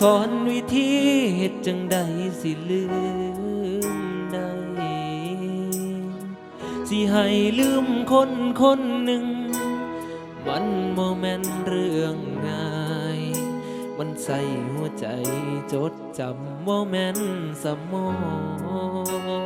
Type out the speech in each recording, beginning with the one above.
สอนวิธีเฮ็ดจังใดสิลืมได้สิให้ลืมคนคนหนึ่ง มันโมแมนเรื่องง่าย มันใส่หัวใจจดจำโมแมนสมอง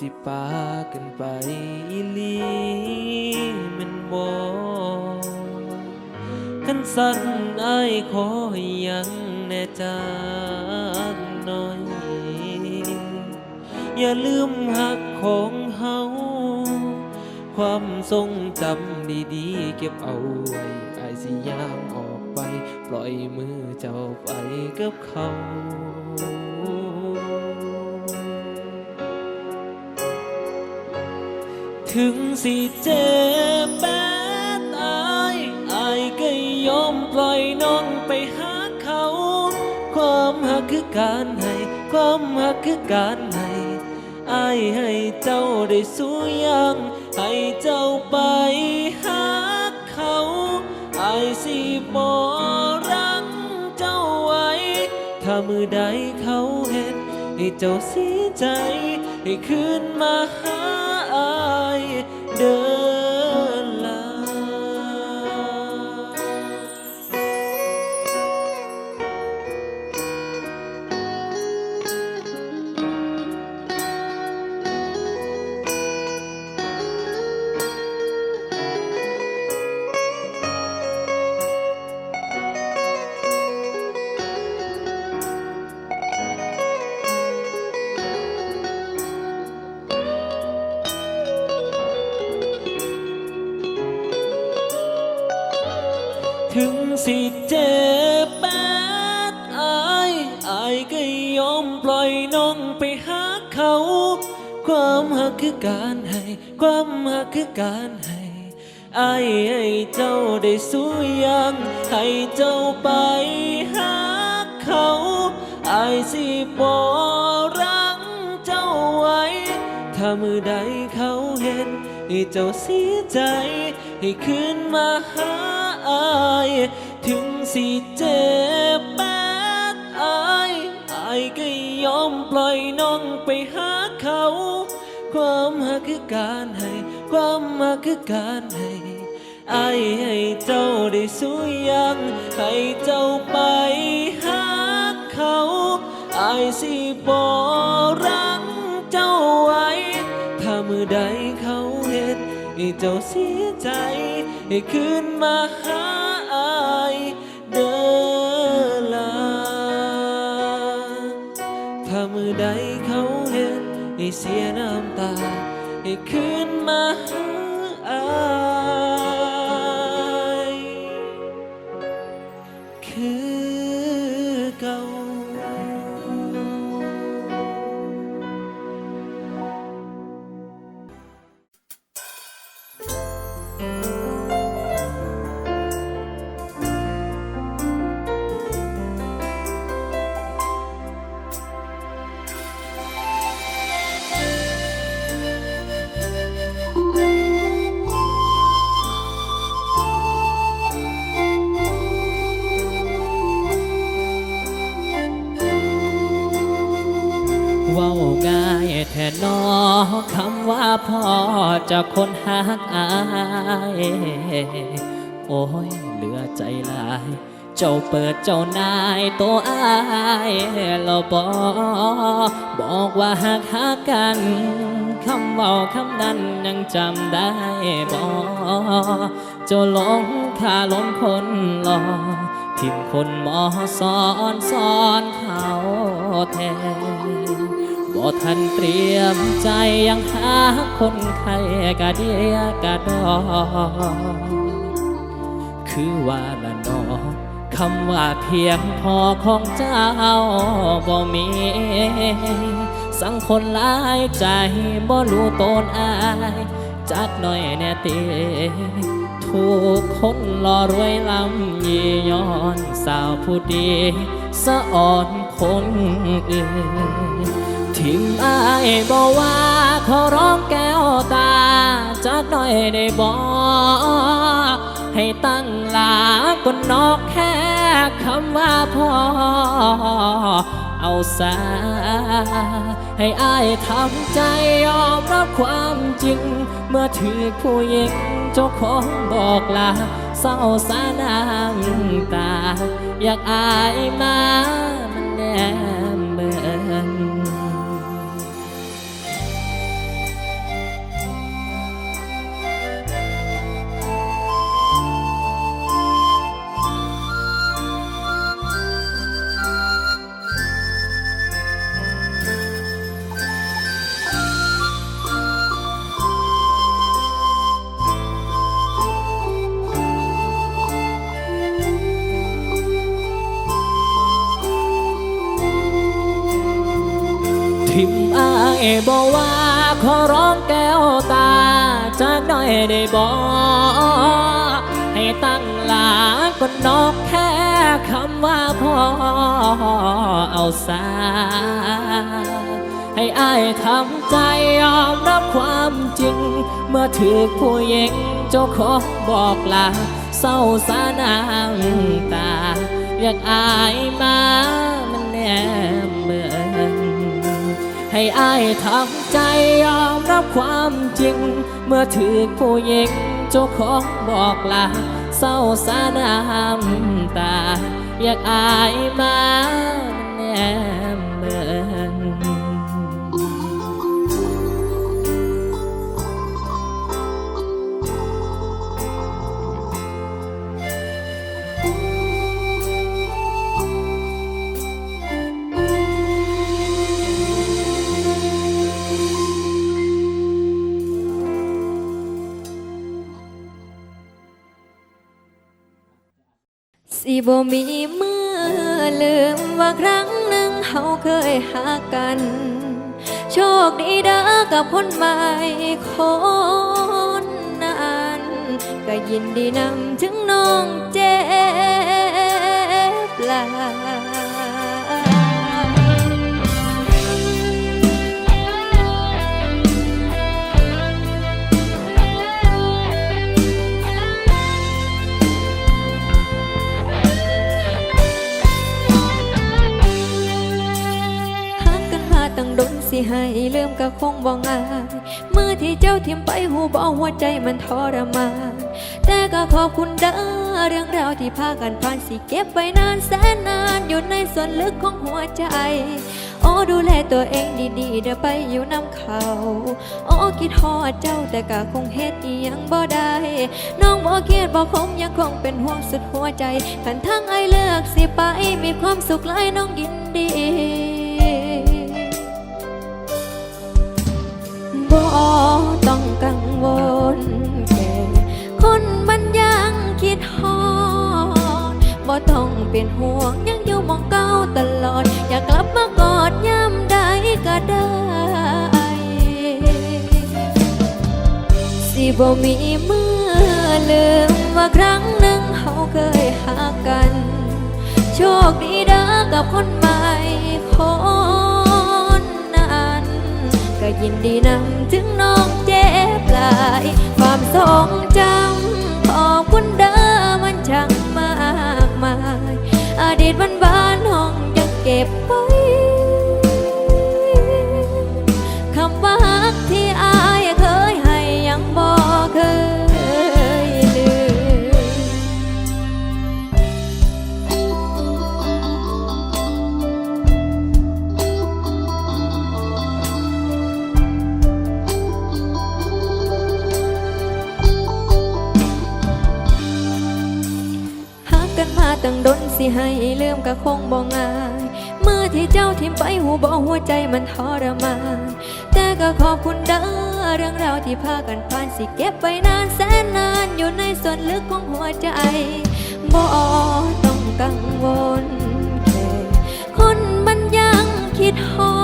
สิปากันไปอีลีมันบอกันสั่นไอ้ขอให้ยังแน่จากหน่อย อย่าลืมหักของเฮาความทรงจำดีๆ เก็บเอาไว้ไอ้สิย่างออกไป ปล่อยมือเจ้าไปกับเขา ถึงสิเจ็บแปดอายอายก็ยอมปล่อยน้องไปหาเขา ความหักคือการให้ความหักคือการให้อายให้เจ้าได้สู้ยังให้เจ้าไปหาเขาอายสิบอรังเจ้าไว้ ถ้ามือใดเขาเห็นให้เจ้าเสียใจให้คืนมาห เคือการให้ ความหักคือการให้อายให้เจ้าได้สู้ยังให้เจ้าไปหาเขาอายสิบอรังเจ้าไว้ ถ้ามือใดเขาเห็นให้เจ้าเสียใจ ให้คืนมาหาอายถึงสิเจ็บแปดอายอายก็ยอมปล่อยน้องไปหาเขา ความหักคือการให้ ความหักคือการให้อายให้เจ้าได้สู้ยัง ให้เจ้าไปหาเขาอายสิบอรังเจ้าไว้ ถ้ามือใดเขาเห็นให้เจ้าเสียใจ ให้คืนมาหาอายเดินลา ถ้ามือใดเขาเห็นให้เสียน้ำตาให้คืนมาหา จะคนหักอาย โอ้ยเหลือใจลาย เจ้าเปิดเจ้านายตัวอายเราบอบอกว่าหักหักกันคำเว้าคำนั้นยังจำได้บอเจ้าหลงคาหลงคนหลอทิมคนหมอสอนสอนเขาแทน บ่ทันเตรียมใจยังหาคนไข้กะเดียกะดอคือว่าละนอคำว่าเพียงพอของเจ้าบ่มี สังคนหลายใจบ่รู้ตนอายจักหน่อยแน่ติทถูกคนหล่อรวยลำยีย้อนสาวผู้ดี สะอ่อนคนอื่น ทิมอายบอกว่าขอร้องแก้วตาจักหน่อยได้บอกให้ตั้งหลาก็นอกแค่คำว่าพอ เอาซาให้อายทำใจยอมรับความจริง เมื่อถือผู้หญิงเจ้าของบอกลาเศร้าสาน้ำตา อยากอายมามันแนมเมือน อยได้บอกให้ตั้งหลาก็นอกแค่คำว่าพ่อเอาซาให้อายทำใจยอมรับความจริง เมื่อถือผู้หญิงเจ้าของบอกลาเศร้าสาน้ำตา อยากอายมามันแนมเมือน ให้อายทำใจยอมรับความจริง เมื่อถือผู้หญิงเจ้าของบอกลาเศร้าสาน้ำตา อยากอายมาแน่ บ่มีมือลืมว่าครั้งหนึ่งเขาเคยหากัน โชคดีเด้อกับคนใหม่คนนั้นก็ยินดีนำถึงน้องเจ็บหลาย ให้ลืมก็คงบ่ง่ายมือที่เจ้าทิมไปหูบอกหัวใจมันทรมานแต่ก็ขอบคุณเด้อเรื่องราวที่พากันผ่านสิเก็บไว้นานแสนนานอยู่ในส่วนลึกของหัวใจโอ้ดูแลตัวเองดีๆเดี๋ยวไปอยู่น้ำเขาโอ้คิดฮอดเจ้าแต่ก็คงเฮ็ดอียังบ่ได้ น้องบ่เครียดบ่คมยังคงเป็นห่วงสุดหัวใจขันทั้งไอเลือกสิไปมีความสุขหลายน้องยินดี เป็นห่วงยังอยู่มองเก่าตลอด อยากกลับมากอดยามใดก็ได้ สิบ่มีมือลืมว่าครั้งหนึ่งเขาเคยหากัน โชคดีเด้อกับคนใหม่คนนั้น ก็ยินดีนำถึงน้องเจ็บหลาย ความทรงจำขอบคุณเด้อ ดีตวันบ้านห้องยังเก็บไสิให้ลืมก็คงบ่ง่ายมือที่เจ้าทิมไปหูบ่หัวใจมันทรมานแต่ก็ขอบคุณเด้อเรื่องราวที่พากันผ่านสิเก็บไว้นานแสนนานอยู่ในส่วนลึกของหัวใจบ่ต้องกังวลแค่คนมันยังคิดฮอ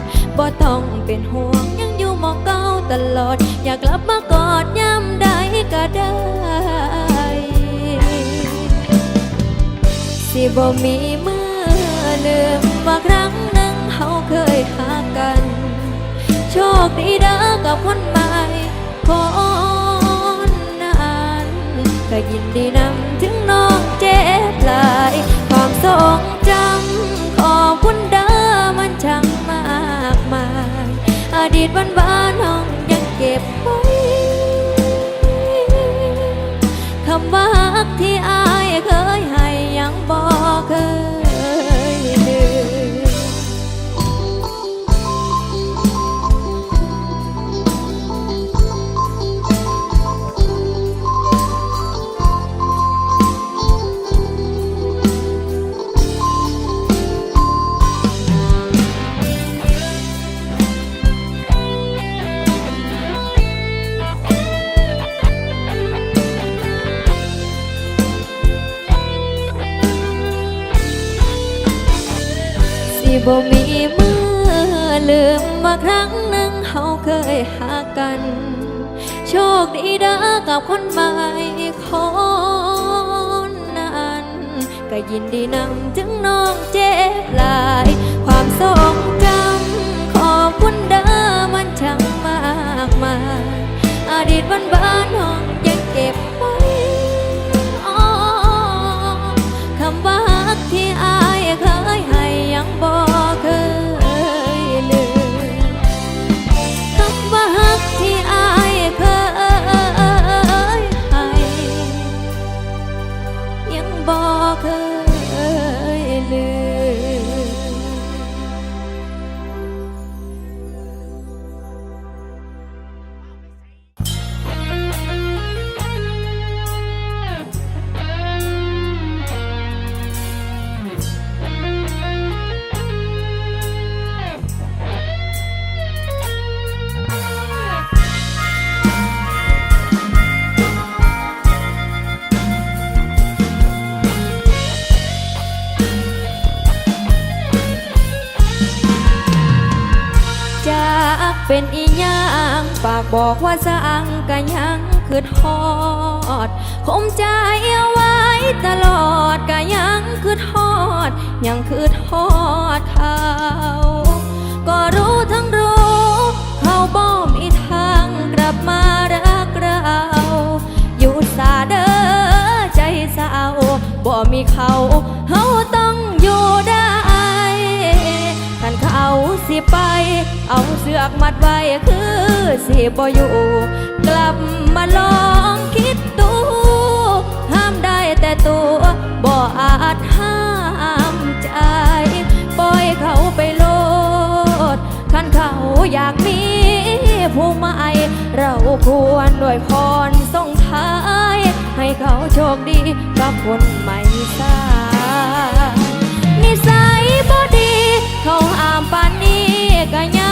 ดบ่ต้องเป็นห่วงยังอยู่หมองเก่าตลอด อยากกลับมากอดยามใดก็ได้ สิบ่มีเมื่อลืมว่าครั้งหนึ่งเขาเคยหากัน โชคดีเด้อกับคนใหม่คนนั้นก็ยินดีนำถึงน้องเจ็บหลายความทรงจำขอบคุณเด้อมันช่างมากมายอดีตวันวานน้องยังเก็บไว้คำว่ารักที่อา สิบ่มีมือลืมว่าครั้งหนึ่งเขาเคยหากัน โชคดีเด้อกับคนใหม่คนนั้น ก็ยินดีนำถึงน้องเจ็บหลาย ความทรงจำขอบคุณเด้อมันช่างมากมายอดีตวันบ้านๆน้อง เป็นอีหยังปากบอกว่าสังก็ยังคือทอดคมใจเอาไว้ตลอดก็ยังคือทอด ยังคือทอดเขาก็รู้ทั้งรู้ เขาบ่มีทางกลับมารักเราอยู่สาเด้อใจเศร้าบ่มีเขาเฮาต้องอยู่ได้ท่านเขาสิไป เอาเสือกมัดไว้คือสิบ่อยู่ กลับมาลองคิดดู ห้ามได้แต่ตัวบ่อาจห้ามใจ ปล่อยเขาไปโลดคันเขาอยากมีผู้ใหม่เราควรด้วยพรส่งท้าย ให้เขาโชคดีกับคนใหม่สานิสัยบ่ดี เขาห้ามปานนี้ก็ยัง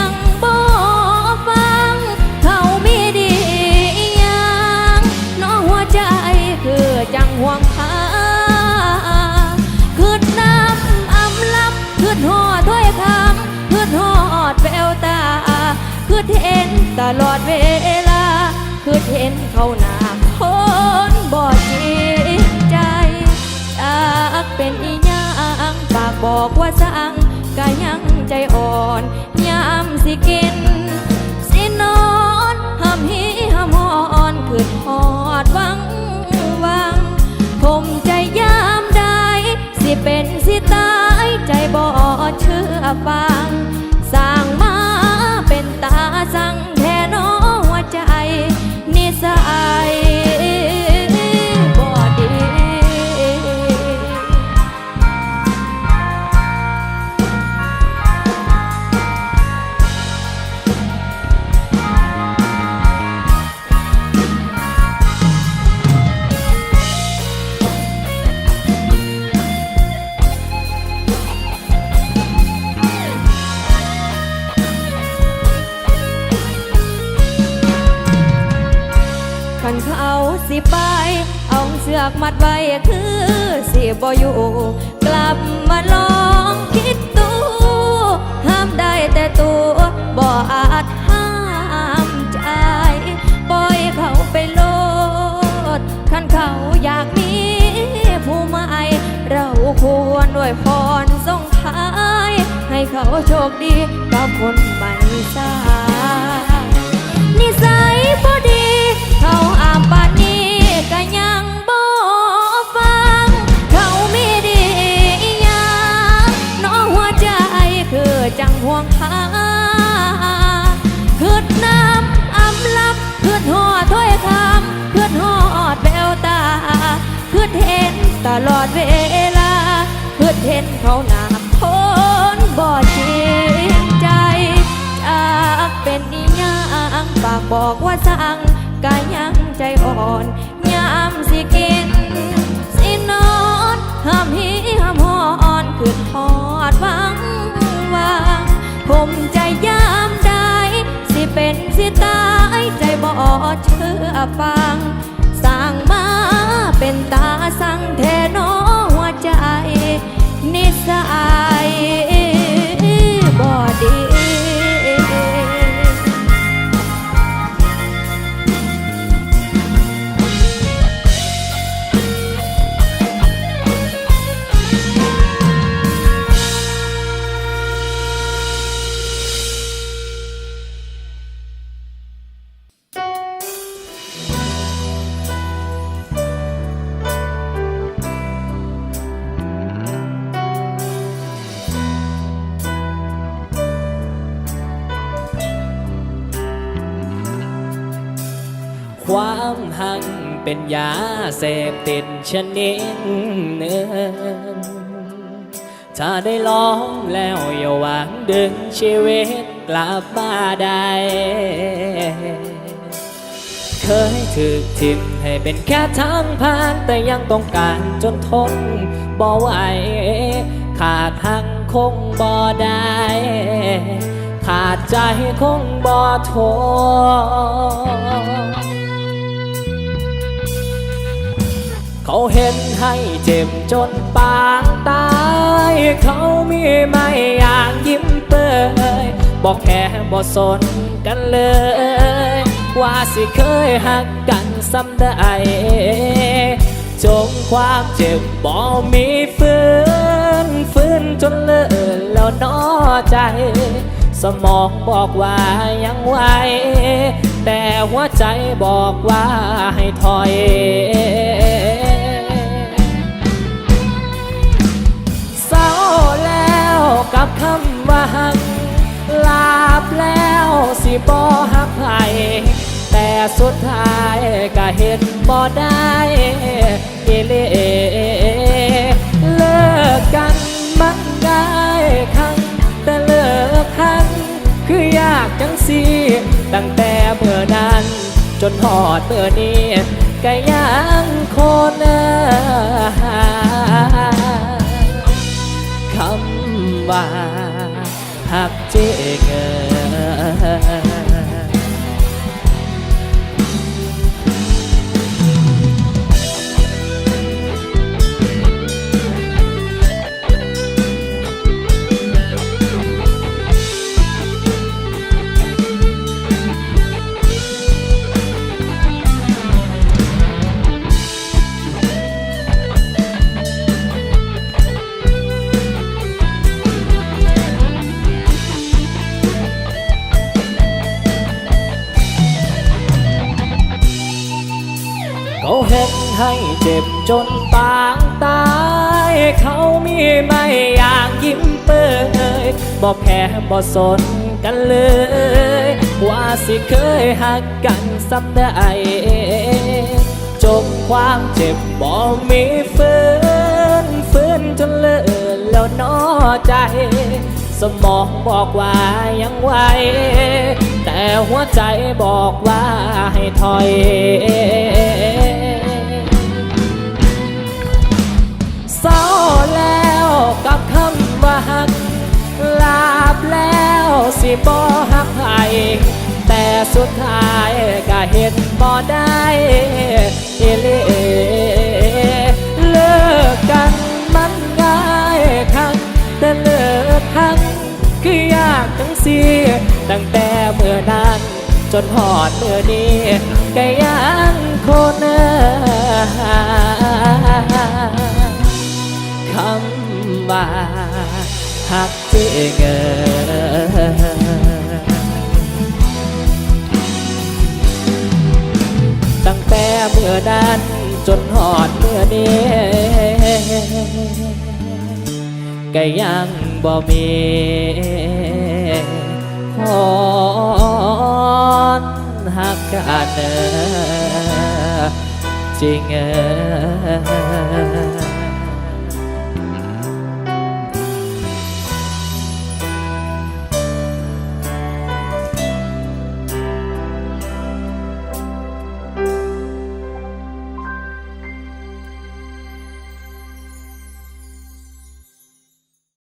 ห่วงพาคืดน้ำอำลับคืดหอดถ้อยคำคืดหอดแววตาคืดเห็นตลอดเวลาคืดเห็นเขาหนาคนบ่จริงใจจากเป็นอีหยังปากบอกว่าสั่งก็ยังใจอ่อนยามสิกิน เเขาโชคดีกับคนใหม่สานิสัยพอดี เขาอาปานนี้ก็ยังบ่ฟัง เขามีดีอีหยังน้อหัวใจคือจังห่วงหาคืดน้ำอำลับคืดหอดถ้อยคำคืดหอดแววตาคืดเห็นตลอดเวลาคืดเห็นเขาหนา บ่จริงใจจากเป็นนิยังปากบอกว่าสั่งกายังใจอ่อนยามสิกิน สินอนห้ามหีห้ามหอนขึ้นหอดวังวางผมใจยามใดสิเป็นสิตายใจบ่เชื่อฟังสร้างมาเป็นตาสั่งแทนอหัวใจนิสัย บ่ เป็นยาเสพติดชนิดหนึ่งถ้าได้ลองแล้วอย่าหวังดึงชีวิตกลับมาได้เคยถูกทิมให้เป็นแค่ทางผ่านแต่ยังต้องการจนทนบ่ไหวขาดทางคงบ่ได้ขาดใจคงบ่ทน เขาเห็นให้เจ็บจนปางตาย เขามีไม่อย่างยิ้มเปยบอกแค่บ่สนกันเลย ว่าสิเคยหักกันซ้ำได้จงความเจ็บบ่มีฟื้นฟื้นจนเลิศแล้วน้อใจ สมองบอกว่ายังไหว แต่หัวใจบอกว่าให้ถอย เศร้าแล้วกับคำว่าหักลาบแล้วสิบ่หักใครแต่สุดท้ายก็เห็นบ่ได้เอเลเลิกกันมันได้ครั้งแต่เลิกครั้งคือยากจังสิ ตั้งแต่เมื่อนั้น จนหอดเมื่อนี้ก็ยังคนหาคำว่าหักเจเงอ ให้เจ็บจนปางตาย เขามีไม่อยางยิ้มเปิยบอกแค่บ่สนกันเลย ว่าสิเคยหักกันซ้ำได้จบความเจ็บบ่มีฟื้นฟื้นจนเลิศแล้วนอใจ สมองบอกว่ายังไหวแต่หัวใจบอกว่าให้ถอย บ่หักใครแต่สุดท้ายก็เห็นบ่ได้เอเลเลิกกันมันง่ายครั้งแต่เลิกครั้งคือยากจังสิตั้งแต่เมื่อนั้นจนหอดเมื่อนี้ก็ยังโคนคำว่าหักจริงเตั้งแต่เมื่อนั้นจนหอดเมื่อนี้ก็ยังบ่มีหอนหักกันเออจริงเออ